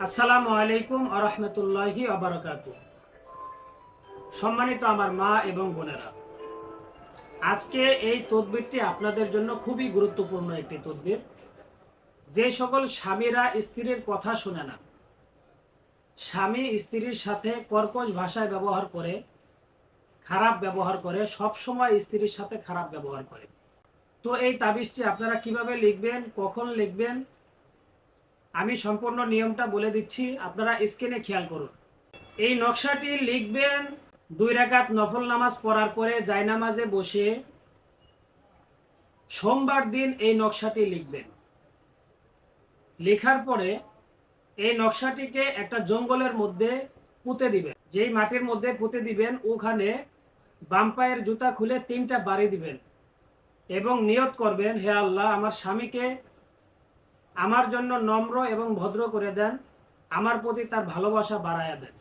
আসসালামু আলাইকুম আরহামতুল্লাহি আবরকাত সম্মানিত আমার মা এবং বোনেরা, আজকে এই তদবিরটি আপনাদের জন্য খুবই গুরুত্বপূর্ণ একটি তদবির। যে সকল স্বামীরা স্ত্রীর কথা শুনে না, স্বামী স্ত্রীর সাথে কর্কশ ভাষায় ব্যবহার করে, খারাপ ব্যবহার করে সব সময় স্ত্রীর সাথে খারাপ ব্যবহার করে। তো এই তাবিজটি আপনারা কীভাবে লিখবেন, কখন লিখবেন আমি সম্পূর্ণ নিয়মটা বলে দিচ্ছি, আপনারা স্ক্রিনে খেয়াল করুন। এই নকশাটি লিখবেন, দুই রাকাত নফল নামাজ পড়ার পরে জায়নামাজে বসে সোমবার দিন এই নকশাটি লিখবেন। লেখার পরে এই নকশাটিকে একটা জঙ্গলের মধ্যে পুঁতে দিবেন। যেই মাটির মধ্যে পুঁতে দিবেন, ওখানে বাম পায়ের জুতা খুলে তিনটা বাড়ি দিবেন এবং নিয়ত করবেন, হে আল্লাহ, আমার স্বামীকে আমার জন্য নম্র এবং ভদ্র করে দেন, আমার প্রতি তার ভালোবাসা বাড়ায়া দেন।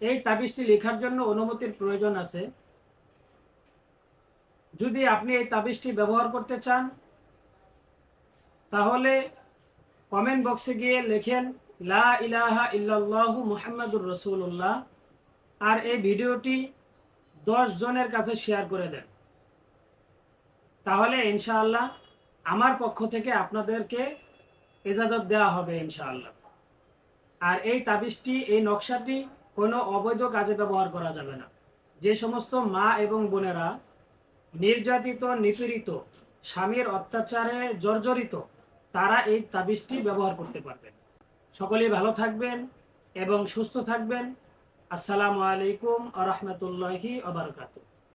এই তাবিজটি লেখার জন্য অনুমতির প্রয়োজন আছে। যদি আপনি এই তাবিজটি ব্যবহার করতে চান, তাহলে কমেন্ট বক্সে গিয়ে লেখেন, লা ইলাহা ইল্লাল্লাহু মুহাম্মাদুর রসুল্লাহ আর এই ভিডিওটি দশ জনের কাছে শেয়ার করে দেন। তাহলে ইনশাআল্লাহ আমার পক্ষ থেকে আপনাদেরকে এজাজত দেওয়া হবে ইনশাআল্লাহ। আর এই তাবিজটি, এই নকশাটি কোনো অবৈধ কাজে ব্যবহার করা যাবে না। যে সমস্ত মা এবং বোনেরা নির্যাতিত, নিপীড়িত, স্বামীর অত্যাচারে জর্জরিত, তারা এই তাবিজটি ব্যবহার করতে পারবেন। সকলেই ভালো থাকবেন এবং সুস্থ থাকবেন। আসসালামু আলাইকুম আ রহমতুল্লাহি আবরকাতুহ